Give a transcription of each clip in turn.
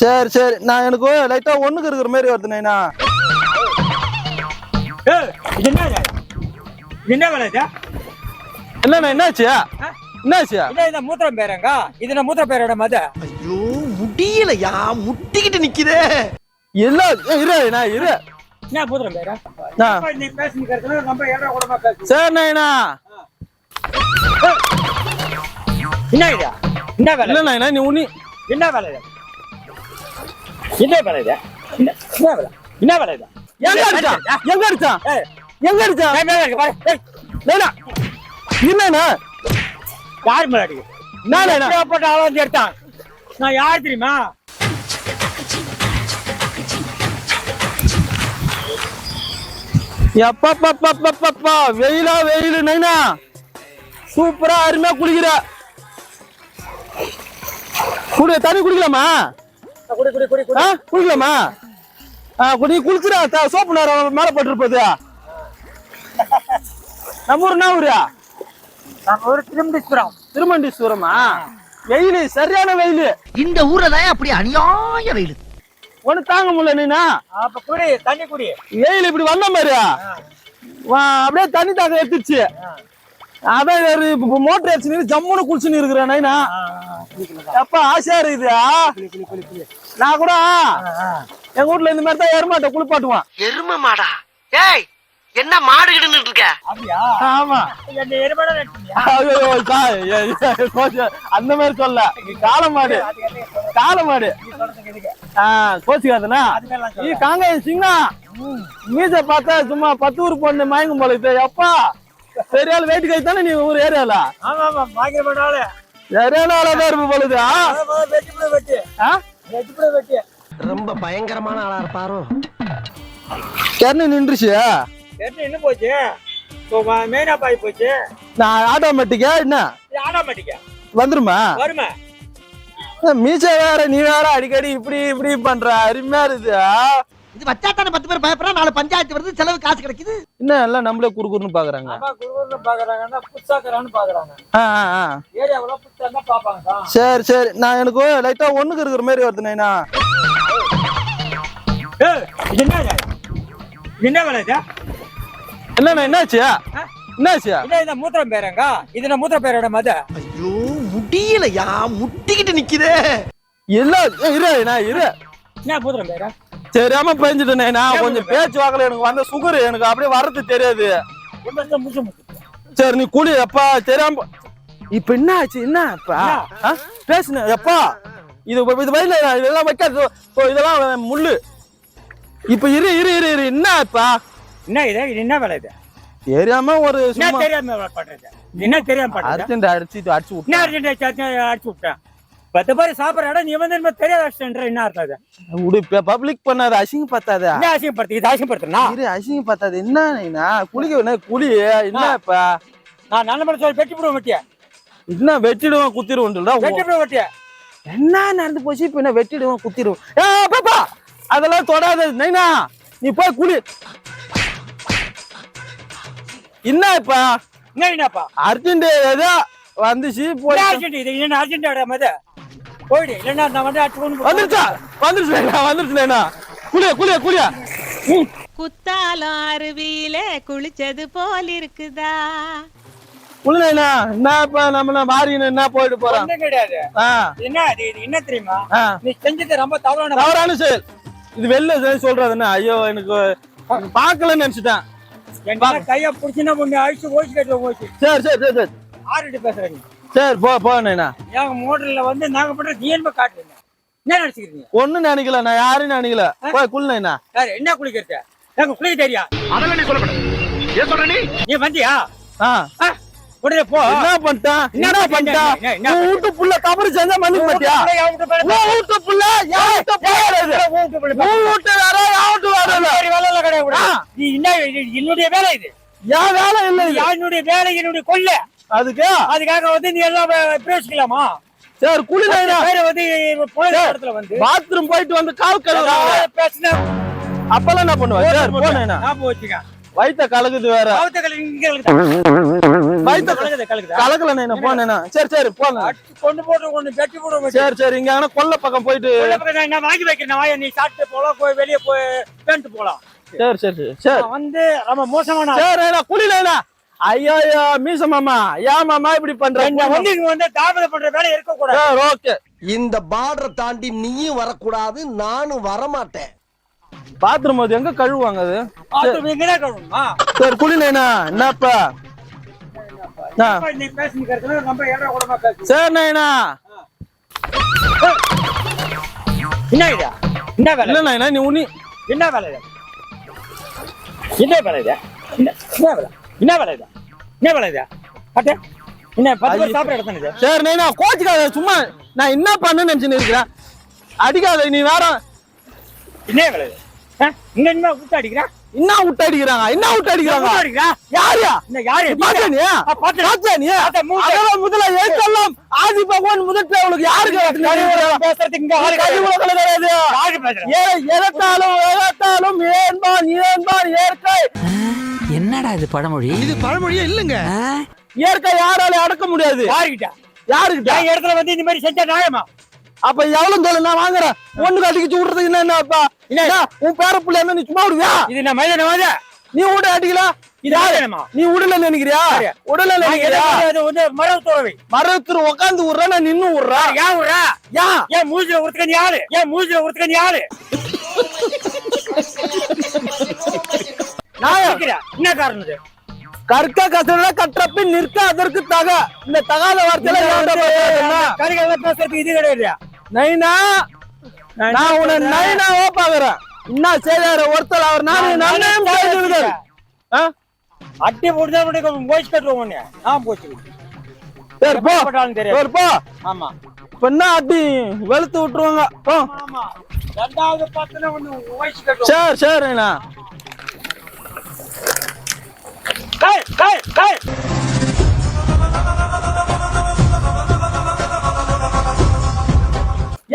சரி சரி. நான் எனக்கு லைட்டா ஒண்ணுக்கு இருக்கிற மாதிரி வருது நைனா ஏய், இது என்ன என்ன வேலை இது? என்னண்ணா என்னாச்சு? என்னாச்சு? இல்ல மூத்திரம் பேருங்க? இது என்ன மூத்திர பேரோட மத? ஐயோ முடியலையா? முட்டிக்கிட்டு நிக்குதே. இல்ல இரு நான் இரு. என்ன மூத்திரம் பேரா? நான். நீ பேசுனீங்க ரொம்ப ஏழை கூடமா பேசு சரி நைனா என்ன இது? என்ன வேலை? இல்ல நைனா நீ உனி என்ன வேலை இது? என்ன வேலை இது? என்ன என்ன வேலை? என்ன வேலை இது? எங்க அடிச்சான்? எங்க அடிச்சான்? ஏய், எங்க நைனா? என்னண்ணா யார் மேல அடிக்குது? நான்? எப்படியாப்பட்ட ஆளா வந்து எடுத்தான்? நான் யார் தெரியுமா? எப்பப்பப்பப்பப்பா வெயிலா வெயிலு நைனா? சூப்பரா அருமையா குளிக்கிற. குடி தண்ணி குடிக்கலாமா? குடி குடி குடி குடி. ஆ குளிக்கலாமா ஆ குடி குளிக்கிறா த- சோப்பு நேரம் மேல பட்டிருப்பது நம்ம ஊர் என்ன ஊரா? நம்ம ஒரு திரும்பிச்சுக்கிறோம் திருமண்டீஸ்வரமா? வெயிலு சரியான வெயிலு. இந்த ஊர்ல தான் அப்படி அநியாய வெயில். ஒண்ணு தாங்க முடியல நீனா? அப்ப குடி தண்ணி குடி. வெயில் இப்படி வந்த மாதிரி வா, அப்படியே தண்ணி தாக்கம் எடுத்துச்சு. அதான் மோட்டர் அடிச்சு ஜம்முன்னு குளிச்சுன்னு இருக்கிறேன் நைனா. எப்ப ஆசையா இருக்குது ஆ? நான் கூட எங்க வீட்ல இந்த மாதிரி தான் எருமாட்டை குளிப்பாட்டுவான். எரும மாடா ஏய் என்ன மாடு கிட்டு இருக்க? ஆமா. அந்த மாதிரி சொல்ல காளை மாடு. காளை மாடு. ஆ கோச்சுக்காதுனா நீ காங்காயம் சிங்கா மீச பார்த்தா சும்மா பத்து ஊர் பொண்ணு மயங்கும் போல இது எப்பா? சரியால வெயிட் கை தானே நீ ஊர் ஏரியால? ஆமா ஆமா ஆளு சரியான ஆளாதான் இருப்பு பொழுது வெட்டி புட வெட்டி. ஆ? வெட்டி புட வெட்டி. ரொம்ப பயங்கரமான ஆளா இருப்பாரோ? கண்ணு நின்றுச்சு. வெட்டி இன்னும் போச்சு. இப்போ மெயினா பாய் போச்சு. நான் ஆட்டோமேட்டிக்கா என்ன? ஆட்டோமேட்டிக்கா வந்துருமா? வருமே? மீச வேற நீ வேற அடிக்கடி இப்படி இப்படி பண்ற அருமையா இருக்குது? இது வச்சா தானே பத்து பேர் பயப்படுறா நாலு பஞ்சாயத்து வருது செலவு காசு கிடைக்குது. என்ன எல்லாம் நம்மளே குறுகுறுன்னு பாக்குறாங்க? அம்மா குருகுருன்னு பாக்குறாங்கன்னா புத்தாக்குறான்னு பாக்குறாங்க. ஆ, ஆ, ஆ. ஏரியாவுல புத்தா தான் பாப்பாங்க சரி சரி. நான் எனக்கு லைட்டா ஒண்ணுக்கு இருக்கிற மாதிரி வருது நைனா ஏய், இது என்ன என்ன வேலை என்னண்ணா என்னாச்சு? மூத்திரம் பேருங்க? இது என்ன மூத்திர பேரோட மத? ஐயோ முடியலையா? முட்டிக்கிட்டு நிக்குதே. இல்ல இரு நான் இரு. என்ன மூத்திரம் பேரா? தெரியாம பெஞ்சிட்டேனே. நான் கொஞ்சம் பேச்சு வாக்கல எனக்கு வந்த சுகர் எனக்கு அப்படியே வர்றது தெரியாது. சரி நீ குளி எப்பா தெரியாம இப்ப என்ன ஆச்சு? என்ன இப்ப? பேசுன எப்பா? இது இது வயல இதெல்லாம் வைக்காது. இதெல்லாம் முள்ளு. இப்ப இரு இரு இரு இரு. என்ன இப்ப என்ன இது? என்ன வேலை இது? தெரியாம ஒரு தெரியாம பண்றது? என்ன தெரியாம அர்ஜென்ட் அடிச்சு அடிச்சு விட்டேன். அர்ஜென்ட் அடிச்சு விட்டேன்? பத்து பேர் சாப்பிடுற இடம் நீ வந்து தெரியாத என்ன இது விடு பப்ளிக் பண்ணாத அசிங்க பத்தாத? என்ன அசிங்கப்படுத்து இது அசிங்கப்படுத்துனா இரு அசிங்க பத்தாது? என்ன நீனா? குளிக்க வேணா குளி என்ன இப்ப? நான் நல்ல மாதிரி சொல்லி வெட்டி விடுவேன் வெட்டிய. என்ன வெட்டிடுவோம் குத்திடுவோம் வெட்டி விடுவேன் வெட்டிய. என்ன நடந்து போச்சு? இப்ப என்ன வெட்டிடுவோம் குத்திடுவோம்? ஏ பாப்பா அதெல்லாம் தொடாத நைனா. நீ போய் குளி. என்ன இப்ப? என்ன என்னப்பா? அர்ஜென்ட் ஏதோ வந்துச்சு போய் என்ன அர்ஜென்ட் இது? என்ன அர்ஜென்ட் மாதிரி? போயிடு. இல்லைன்னா நான் வந்து அடிச்சு கொண்டு வந்துருச்சா? வந்துருச்சு நைனா வந்துருச்சு நைனா குளிய குளிய குளிய. ம். குத்தாலம் அருவியில குளிச்சது போல் இருக்குதா? குளி நைனா என்ன இப்ப நம்ம மாறின்னு என்ன போயிட்டு போறோம். கிடையாது. என்ன என்ன தெரியுமா? நீ செஞ்சது ரொம்ப தவறான தவறான செயல். இது வெளில செயல் சொல்றது என்ன? ஐயோ எனக்கு பார்க்கலன்னு நினைச்சிட்டேன். கைய புடிச்சுன்னா ஒண்ணு அழிச்சு ஓடிச்சு கட்டுல போச்சு சரி சரி சரி சரி. ஆறுட்டு பேசுற நீ? சரி போ போ நைனா. ஏங்க மோட்டர்ல வந்து நாங்க பண்ற டிஎன்பி காட்டுறீங்க என்ன நினைச்சுக்கிறீங்க? ஒண்ணும் நினைக்கல நான் யாரையும் நினைக்கல. போய் குள் நைனா. யாரு என்ன குளிக்கிறது? எங்க குளிக்க தெரியா? அதெல்லாம் நீ சொல்லக்கூடாது. ஏன் சொல்ற நீ? நீ வந்தியா? ஆ. ஆ, உடனே போ. என்ன பண்ணிட்டான் என்ன பண்ணிட்டான்? உன் வீட்டு புள்ள தவறு செஞ்சா மன்னிக்க மாட்டியா உன் வீட்டு புள்ள என் வீட்டு புள்ள கிடையாது. உன் வீட்டு வேற என் வீட்டு. நீ என்ன என்னுடைய வேலை இது? என் வேலை இல்ல. என்னுடைய வேலை என்னுடைய கொள்ள. அதுக்கு? அதுக்காக வந்து நீ எல்லாம் பிரயோசிக்கலாமா சரி குளி நைனா பேர வந்து இடத்துல வந்து பாத்ரூம் போயிட்டு வந்து கால் கழுவுறாங்க பேசினா அப்பெல்லாம் என்ன பண்ணுவ? சரி போ நைனா ஞாபகம் வச்சுக்க வயித்த கலக்குது வேற. வயித்த கலக்குதா கலக்குதா? கலக்கல நைனா போனேண்ணா சரி சரி போங்க. கொண்டு போட்டு கொண்டு வெட்டி போடுவோம் சரி சரி இங்க ஆனா கொல்ல பக்கம் போயிட்டு நான் வாங்கி வைக்கிறேன் நீ சாப்பிட்டு போலாம் போய் வெளியே போய் பேண்ட் போலாம். சரி சரி சரி வந்து ரொம்ப மோசமான சரி நைனா குளி நைனா ஐயோ ஐயோ மீச மாமா ஏன் மாமா இப்படி பண்ற வந்து தாமதம் பண்ற வேலை இருக்க கூடாது சரி ஓகே. இந்த பார்டரை தாண்டி நீயும் வரக்கூடாது நானும் வரமாட்டேன். பாத்ரூம் அது எங்க கழுவுவாங்க அது? பாத்ரூம் இங்கதான் கழுவணுமா? சரி குளி நைனா என்னப்பா நீ ரொம்ப கூடமா பேசு சரி நைனா என்ன? இதா என்ன வேலை? இல்ல நைனா நீ உனி என்ன வேலை என்ன வேலை என்ன வேலை? என்ன வேலை இது என்ன வேலை இது அட்டே என்ன பத்து பேர் சாப்பிட இடத்தானே இது சரி நைனா கோச்சுக்காத சும்மா நான் என்ன பண்ணேன்னு நினைச்சுன்னு இருக்கிறேன் அடிக்காத நீ வேற என்ன வேலை இது ஆ? இங்க என்ன விட்டு அடிக்கிறா என்ன விட்டு அடிக்கிறாங்க என்ன விட்டு அடிக்கிறாங்க விட்டு அடிக்கிறா யாரியா என்ன யாரு நீ பாத்தியா நீ? ஆ. பாத்தியா நீ? பார்த்தேன், மூஞ்சி. அதெல்லாம் முதல்ல ஏற்றெல்லாம் ஆதி பகவான் முதல்ல அவளுக்கு யாருக்கு பேசுறதுக்கு இங்க ஆளு கிடையாது. உலகம் கிடையாது. யாரு பேசுறா? ஏ- எதத்தாலும் எதத்தாலும் ஏன்பான் ஏன்பான் இயற்கை என்னடா இது பழமொழி? இது பழமொழியே இல்லைங்க. இயற்கை யாரால அடக்க முடியாது. யாருக்கிட்ட? யாருக்கிட்ட? என் இடத்துல வந்து இந்த மாதிரி செஞ்சா நியாயமா? அப்ப எவ்வளவு தோல் நான் வாங்குறேன்? ஒண்ணுக்கு அடிக்கிச்சு விடுறதுக்கு என்ன என்னப்பா என்ன? உன் பேர பிள்ளை என்ன நீ சும்மா விடுவியா? இது நான் மைதானமாத நீ விட அடிக்கல? இது யாரு? நீ உடல நினைக்கிறியா? யாரு? உடல நினைக்கிறியா? தோழவை மரத்துல உட்காந்து விடுற நான் நின்னு விடுறேன் ஏன் விடுறா ஏன் ஏன் மூஞ்சில நீ ஆளு ஏன் மூஞ்சில நீ ஆளு நான்? என்ன காரணம் கற்க கசட கற்றப்பின் நிற்க அதற்கு தக. இந்த தகாத வார்த்தையில பேசுறதுக்கு இது கிடையாது நைனா நான் உன்னை நைனாவா பாக்குறேன் என்ன செய்தாரு ஒருத்தர் அவர் நானே நன்மையும் செய்திருந்தார் ஆ? அட்டி போட்டு போய்ச்சி கட்டுவோம் நான் போச்சு. சரி போ. சரி ஆமா. இப்ப என்ன அடி வெளுத்து விட்டுருவாங்க. சரி சரி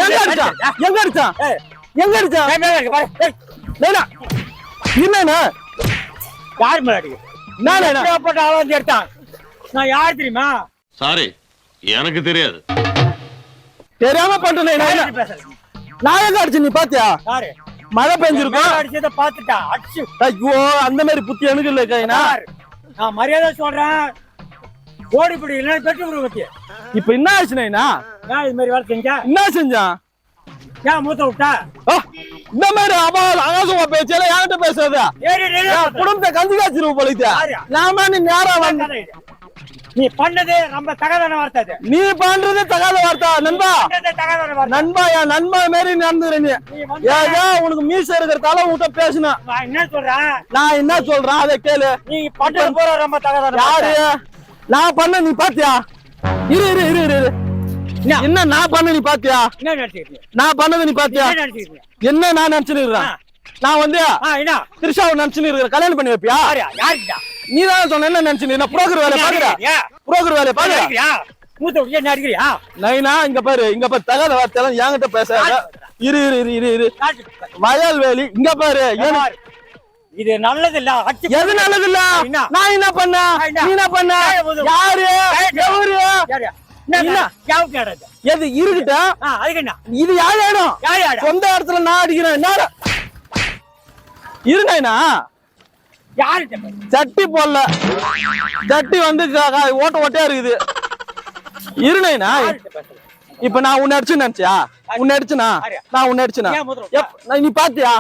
எங்க அடிச்சான் எங்க அடிச்சான். எங்க அடிச்சான் என்னண்ணா யார் மேல அடிக்குது? நான்? எப்படியாப்பட்ட ஆளா எடுத்தான் நான் யார் தெரியுமா? சாரி எனக்கு தெரியாது. தெரியாம பண்றேன் நைனா? எங்க அடிச்சு நீ பாத்தியா? மழை பெஞ்சிருக்கும் அடிச்சதை பார்த்துட்டா? அடிச்சு ஐயோ அந்த மாதிரி புத்தி எனக்கு இல்ல கைனா? நான் மரியாதை சொல்றேன். ஓடி பிடி இல்லைன்னா பெற்று விடு பத்தி இப்ப என்ன ஆச்சு நைனா? இது மாதிரி வேலை செஞ்சா? என்ன செஞ்சான் ஏன் மூத்த விட்டா? இந்த மாதிரி அபால் ஆகாசமா பேச்சல என்கிட்ட பேசுறது? குடும்பத்தை கஞ்சி காய்ச்சிருவோம் போலித்த? நாம நீ நேரா வந்து. நீ பண்ணது ரொம்ப தகாதான வார்த்தை நீ பண்றது தகாத வார்த்தை நண்பா. நண்பா என் நண்பா மாரி நடந்துற நீ. ஏதோ உனக்கு மீச இருக்கிறதால உன்கிட்ட பேசினேன் நான் என்ன சொல்றேன் நான் என்ன சொல்றேன்? அதை கேளு. நீ பண்ணது போற ரொம்ப தகாதான யாரு? நான் பண்ண நீ பாத்தியா? இரு இரு இரு இரு. என்ன? நான் பண்ண நீ பாத்தியா? நான் பண்ணது நீ பாத்தியா? என்ன நான் நினைச்சுன்னு இருக்கிறேன்? நான் வந்து திரிஷாவை நினைச்சுன்னு இருக்கிறேன். கல்யாணம் பண்ணி வைப்பியா? யாரு யாருக்கிட்டா நீ தான் சொன்ன என்ன நினைச்சுன்னு நான் புரோக்கர் வேலை பாக்குறேன் புரோக்கர் வேலை அடிக்கிறியா? மூத்த விட்டு என்ன அடிக்கிறியா? நைனா இங்க பாரு இங்க பாரு தகாத வார்த்தை எல்லாம் என்கிட்ட பேசாத. இரு இரு இரு இரு இரு. வயல்வேலி இங்க பாரு இது நல்லது இல்ல எது நல்லது இல்ல? நான். என்ன பண்ண? நீ என்ன பண்ண. யாரு? எவரு? எது இருக்கிட்ட? இது யார் யாரு சொந்த இடத்துல நான் அடிக்கிறேன். என்ன சட்டி போடல. சட்டி வந்து ஓட்ட ஓட்டையா இருக்குது. இருநைனா? இப்ப நான் உன்னை அடிச்சு நினைச்சியா? உன்னை அடிச்சுனா? நான் உன்னை அடிச்சுனா? நான் நீ பாத்தியா?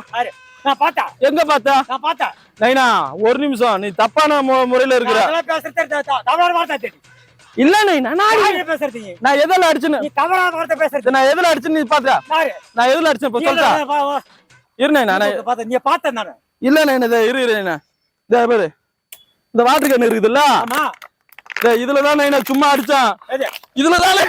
நான் பார்த்தா? எங்க பார்த்த? நான் பார்த்தா? நைனா ஒரு நிமிஷம் நீ தப்பான முறையில இருக்கிற. பேசுறது இல்ல நைனா நான் பேசுறது நான் எதில் அடிச்சுன்னு? நீ தவறான வார்த்தை பேசுறது நான் எதுல அடிச்சுன்னு நீ பாத்தியா? நான் எதுல அடிச்சேன் இப்ப வா. இருநைனா நான் பார்த்தேன் நீ பார்த்தேன் நானு. இல்ல நைனா இதை இரு இரு நைனா. இதோ பாரு. இந்த வாட்டர் கேன் இருக்குதுல்ல? ஆமா. இதோ இதுலதான் நைனா சும்மா அடிச்சான். எது இதுலதான்